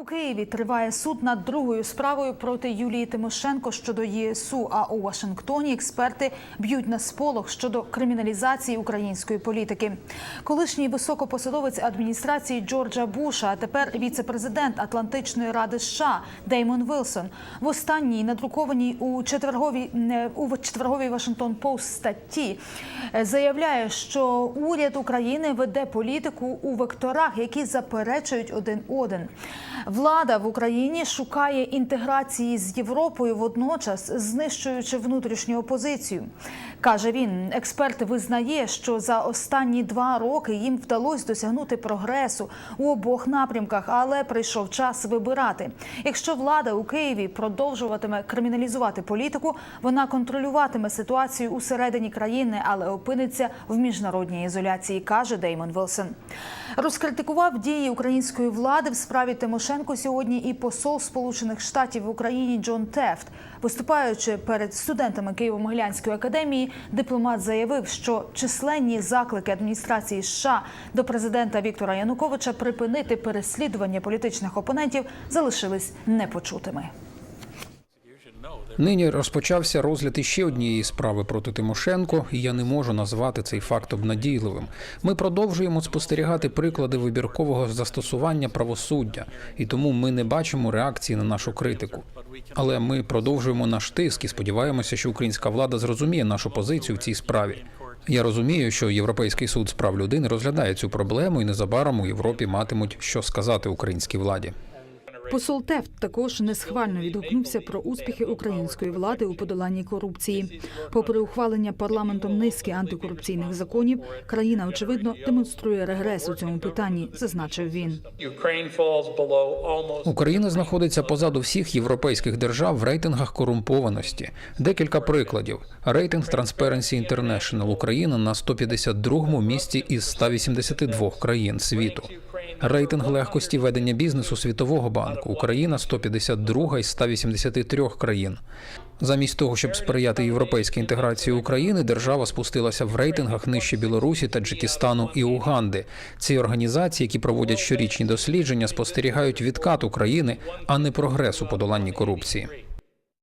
У Києві триває суд над другою справою проти Юлії Тимошенко щодо ЄСУ. А у Вашингтоні експерти б'ють на сполох щодо криміналізації української політики. Колишній високопосадовець адміністрації Джорджа Буша, а тепер віце-президент Атлантичної ради США Деймон Вілсон в останній надрукованій у четверговій у четверговій Вашингтон Пост статті е, заявляє, що уряд України веде політику у векторах, які заперечують один один. Влада в Україні шукає інтеграції з Європою, водночас знищуючи внутрішню опозицію. Каже він, експерт визнає, що за останні два роки їм вдалося досягнути прогресу у обох напрямках, але прийшов час вибирати. Якщо влада у Києві продовжуватиме криміналізувати політику, вона контролюватиме ситуацію усередині країни, але опиниться в міжнародній ізоляції, каже Деймон Вілсон. Розкритикував дії української влади в справі Тимошенко сьогодні і посол Сполучених Штатів в Україні Джон Тефт. Виступаючи перед студентами Києво-Могилянської академії, дипломат заявив, що численні заклики адміністрації США до президента Віктора Януковича припинити переслідування політичних опонентів залишились непочутими. Нині розпочався розгляд іще однієї справи проти Тимошенко, і я не можу назвати цей факт обнадійливим. Ми продовжуємо спостерігати приклади вибіркового застосування правосуддя, і тому ми не бачимо реакції на нашу критику. Але ми продовжуємо наш тиск і сподіваємося, що українська влада зрозуміє нашу позицію в цій справі. Я розумію, що Європейський суд з прав людини розглядає цю проблему, і незабаром у Європі матимуть що сказати українській владі. Посол Тефт також несхвально відгукнувся про успіхи української влади у подоланні корупції. Попри ухвалення парламентом низки антикорупційних законів, країна очевидно демонструє регрес у цьому питанні, зазначив він. Україна знаходиться позаду всіх європейських держав в рейтингах корумпованості. Декілька прикладів. Рейтинг Transparency International Україна на 152-му місці із 182 країн світу. Рейтинг легкості ведення бізнесу Світового банку Україна 152 із 183 країн. Замість того, щоб сприяти європейській інтеграції України, держава спустилася в рейтингах нижче Білорусі, Таджикистану і Уганди. Ці організації, які проводять щорічні дослідження, спостерігають відкат України, а не прогрес у подоланні корупції.